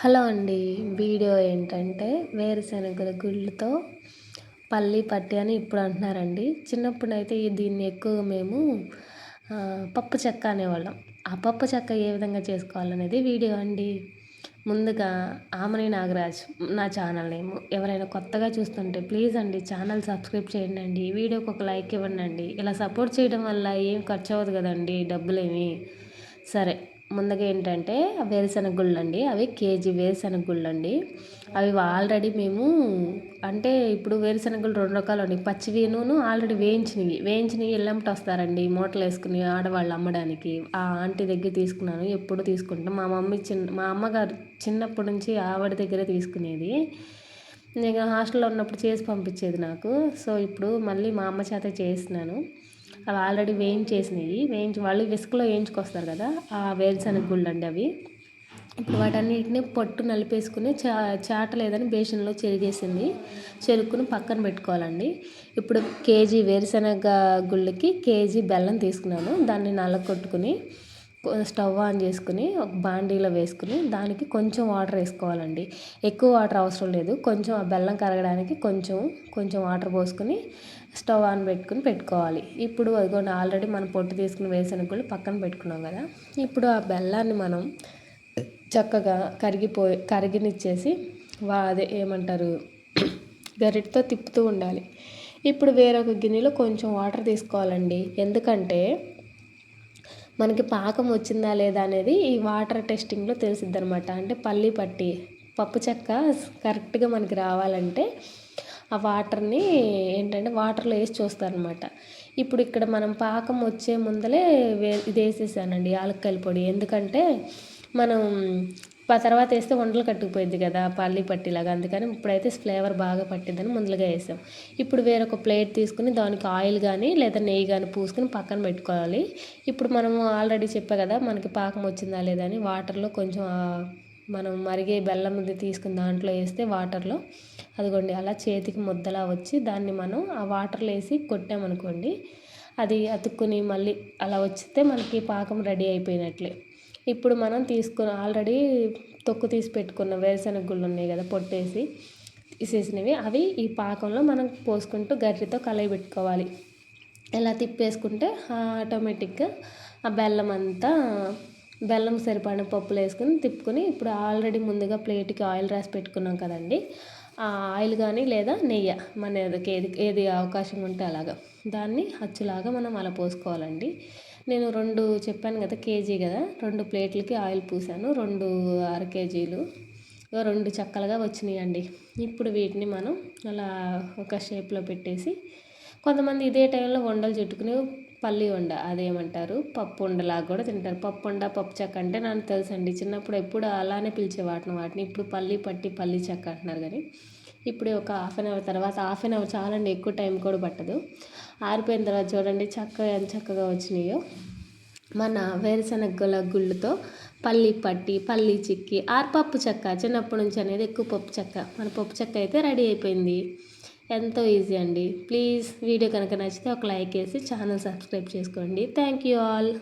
Hello అండి. Video ఏంటంటే వేరుశనగల గుళ్ళతో పల్లి పట్టి అని ఇప్పుడు అంటున్నారండి. చిన్నప్పుడైతే దీన్ని ఎక్కువగా మేము పప్పు చెక్క అనేవాళ్ళం. ఆ పప్పు చెక్క ఏ విధంగా చేసుకోవాలనేది వీడియో అండి. ముందుగా ఆమని నాగరాజ్ నా ఛానల్ నేమ్. ఎవరైనా కొత్తగా చూస్తుంటే ప్లీజ్ అండి ఛానల్ సబ్స్క్రైబ్ చేయండి అండి. వీడియోకి ఒక లైక్ ఇవ్వండి అండి. ఇలా సపోర్ట్ చేయడం వల్ల ఏం ఖర్చు అవ్వదు కదండి డబ్బులేమి. సరే. ముందుగా ఏంటంటే వేరుశనగ గుళ్ళు అండి అవి కేజీ వేరుశనగ గుళ్ళు అండి అవి ఆల్రెడీ మేము అంటే ఇప్పుడు వేరుశనగలు రెండు రకాలు ఉన్నాయి పచ్చివిను ఆల్రెడీ వేయించినవి. వేయించినవి ఎల్లమ్మట వస్తారండి. మూటలు వేసుకుని ఆడవాళ్ళు అమ్మడానికి. ఆ ఆంటీ దగ్గర తీసుకున్నాను. ఎప్పుడు తీసుకుంటాం. మా మమ్మీ చిన్న మా అమ్మగారు చిన్నప్పటి నుంచి ఆవిడ దగ్గరే తీసుకునేది. నేను హాస్టల్లో ఉన్నప్పుడు చేసి పంపించేది నాకు. సో ఇప్పుడు మళ్ళీ మా అమ్మ చేత చేస్తున్నాను అవి ఆల్రెడీ వేయించేసినవి. వేయించి వాళ్ళు విసుకలో వేయించుకొస్తారు కదా ఆ వేరుశనగ గుళ్ళు అండి అవి. ఇప్పుడు వాటన్నిటిని పొట్టు నలిపేసుకుని చా చాట లేదని బేషన్లో చెరిగేసింది. చెరుక్కుని పక్కన పెట్టుకోవాలండి. ఇప్పుడు కేజీ వేరుశనగ గుళ్ళకి కేజీ బెల్లం తీసుకున్నాను. దాన్ని నల్ల కొట్టుకుని స్టవ్ ఆన్ చేసుకుని ఒక బాండీలో వేసుకుని దానికి కొంచెం వాటర్ వేసుకోవాలండి. ఎక్కువ వాటర్ అవసరం లేదు. కొంచెం ఆ బెల్లం కరగడానికి కొంచెం కొంచెం వాటర్ పోసుకొని స్టవ్ ఆన్ పెట్టుకుని పెట్టుకోవాలి. ఇప్పుడు అదిగోండి ఆల్రెడీ మనం పొట్టు తీసుకుని వేసిన కూడా పక్కన పెట్టుకున్నాం కదా. ఇప్పుడు ఆ బెల్లాన్ని మనం చక్కగా కరిగిపోయి కరిగినిచ్చేసి వా అదే ఏమంటారు గరిటితో తిప్పుతూ ఉండాలి. ఇప్పుడు వేరొక గిన్నెలో కొంచెం వాటర్ తీసుకోవాలండి. ఎందుకంటే మనకి పాకం వచ్చిందా లేదా అనేది ఈ వాటర్ టెస్టింగ్లో తెలిసిద్ది అనమాట అంటే పల్లి పట్టి పప్పు చెక్క కరెక్ట్గా మనకి రావాలంటే ఆ వాటర్ని ఏంటంటే వాటర్లో వేసి చూస్తారనమాట ఇప్పుడు ఇక్కడ మనం పాకం వచ్చే ముందలే వే ఇది వేసేసానండి యాలక్కాయల పొడి. ఎందుకంటే మనం తర్వాత వేస్తే వంటలు కట్టుకుపోయింది కదా పల్లి పట్టిలాగా. అందుకని ఇప్పుడైతే ఫ్లేవర్ బాగా పట్టిద్దని ముందుగా వేసాం. ఇప్పుడు వేరొక ప్లేట్ తీసుకుని దానికి ఆయిల్ కానీ లేదా నెయ్యి కానీ పూసుకుని పక్కన పెట్టుకోవాలి. ఇప్పుడు మనము ఆల్రెడీ చెప్పా కదా మనకి పాకం వచ్చిందా లేదా అని వాటర్లో కొంచెం మనం మరిగే బెల్లం ముద్ద తీసుకుని దాంట్లో వేస్తే వాటర్లో అదిగోండి అలా చేతికి ముద్దలా వచ్చి దాన్ని మనం ఆ వాటర్లో వేసి కొట్టామనుకోండి అది అతుక్కుని మళ్ళీ అలా వచ్చితే మనకి పాకం రెడీ అయిపోయినట్లే. ఇప్పుడు మనం తీసుకున్న ఆల్రెడీ తొక్కు తీసి పెట్టుకున్న వేరుశనగ గుళ్ళు ఉన్నాయి కదా పొట్టేసి తీసేసినవి. అవి ఈ పాకంలో మనం పోసుకుంటూ గరిటెతో కలయి పెట్టుకోవాలి. ఇలా తిప్పేసుకుంటే ఆటోమేటిక్గా ఆ బెల్లం అంతా బెల్లం సరిపడిన పప్పులు వేసుకుని తిప్పుకొని ఇప్పుడు ఆల్రెడీ ముందుగా ప్లేట్కి ఆయిల్ రాసి పెట్టుకున్నాం కదండి. ఆ ఆయిల్ కానీ లేదా నెయ్యి మన ఏది ఏది అవకాశం ఉంటే అలాగా. దాన్ని అచ్చులాగా మనం అలా పోసుకోవాలండి. నేను రెండు చెప్పాను కదా కేజీ కదా. రెండు ప్లేట్లకి ఆయిల్ పూసాను. రెండు అర కేజీలు. రెండు చక్కలుగా వచ్చినాయండి. ఇప్పుడు వీటిని మనం అలా ఒక షేప్లో పెట్టేసి కొంతమంది ఇదే టైంలో వండలు చుట్టుకుని పల్లి వండ అదేమంటారు? పప్పు ఉండలాగా కూడా తింటారు. పప్పు వండ పప్పు చెక్క అంటే నాకు తెలుసండి. చిన్నప్పుడు ఎప్పుడు అలానే పిలిచే వాటిని వాటిని. ఇప్పుడు పల్లి పట్టి పల్లి చెక్క అంటున్నారు కానీ ఇప్పుడే ఒక హాఫ్ అన్ అవర్ తర్వాత హాఫ్ అన్ అవర్ చాలండి ఎక్కువ టైం కూడా పట్టదు. ఆరిపోయిన తర్వాత చూడండి చక్కగా ఎంత చక్కగా వచ్చినాయో. మన వేరుశనగల గుళ్ళతో పల్లి పట్టి పల్లి చిక్కి ఆర్పప్పు చెక్క చిన్నప్పటి నుంచి అనేది ఎక్కువ పప్పు చెక్క. మన పప్పు చెక్క అయితే రెడీ అయిపోయింది. ఎంతో ఈజీ అండి. ప్లీజ్ వీడియో కనుక నచ్చితే ఒక లైక్ వేసి ఛానల్ సబ్స్క్రైబ్ చేసుకోండి. Thank you all